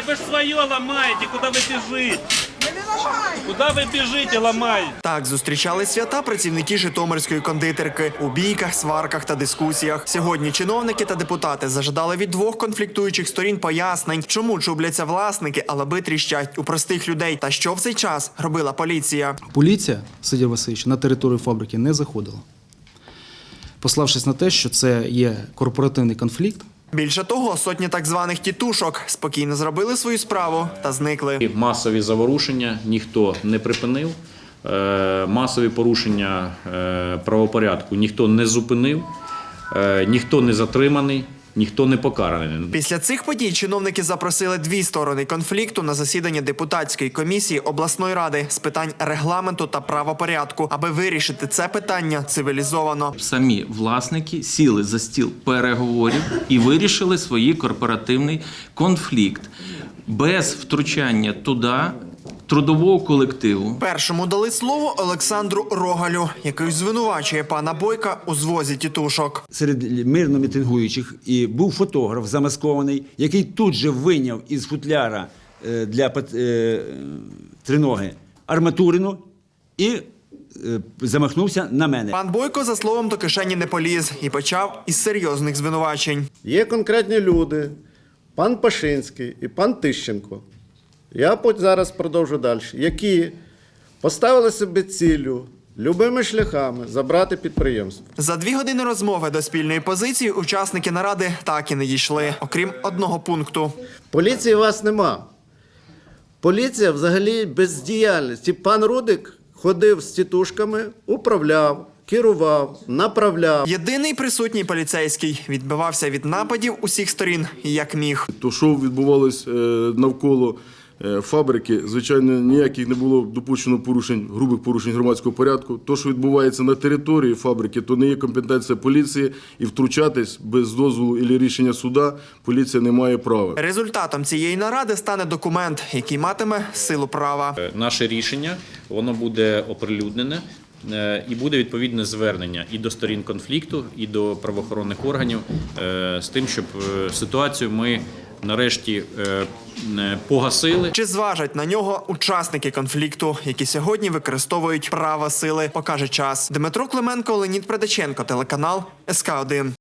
ломайте, вы же свое ломаете, куда вы бежите? Куда вы бежите, ломаете? Так зустрічали свята працівники Житомирської кондитерки у бійках, сварках та дискусіях. Сьогодні чиновники та депутати зажадали від двох конфліктуючих сторін пояснень, чому чубляться власники, а лаби тріщать у простих людей. Та що в цей час робила поліція? Поліція, Сидір Васильович, на територію фабрики не заходила, пославшись на те, що це є корпоративний конфлікт. Більше того, сотні так званих тітушок спокійно зробили свою справу та зникли. Масові заворушення ніхто не припинив. Е, Масові порушення е, правопорядку ніхто не зупинив, е, ніхто не затриманий, ніхто не покараний. Після цих подій чиновники запросили дві сторони конфлікту на засідання депутатської комісії обласної ради з питань регламенту та правопорядку, аби вирішити це питання цивілізовано. самі власники сіли за стіл переговорів і вирішили свій корпоративний конфлікт без втручання туди трудового колективу. Першому дали слово Олександру Рогалю, який звинувачує пана Бойка у звозі тітушок. серед мирно мітингуючих і був фотограф замаскований, який тут же вийняв із футляра е, для е, триноги арматурину і е, замахнувся на мене. Пан Бойко, за словом, до кишені не поліз і почав із серйозних звинувачень. Є конкретні люди, пан Пашинський і пан Тищенко. Я зараз продовжу далі, які поставили собі ціллю любими шляхами забрати підприємство. За дві години розмови до спільної позиції учасники наради так і не дійшли, окрім одного пункту. Поліції у вас нема. Поліція взагалі бездіяльність. Пан Рудик ходив з тітушками, управляв, керував, направляв. Єдиний присутній поліцейський відбивався від нападів усіх сторін як міг. То, що відбувалось е, навколо фабрики, звичайно, ніяких не було допущено порушень, грубих порушень громадського порядку. То, що відбувається на території фабрики, то не є компетенція поліції, і втручатись без дозволу і рішення суда поліція не має права. Результатом цієї наради стане документ, який матиме силу права. Е, Наше рішення воно буде оприлюднене е, і буде відповідне звернення і до сторін конфлікту, і до правоохоронних органів е, з тим, щоб е, ситуацію ми нарешті е, погасили. Чи зважать на нього учасники конфлікту, які сьогодні використовують право сили, покаже час. Дмитро Клименко, Леонід Предаченко, телеканал СК 1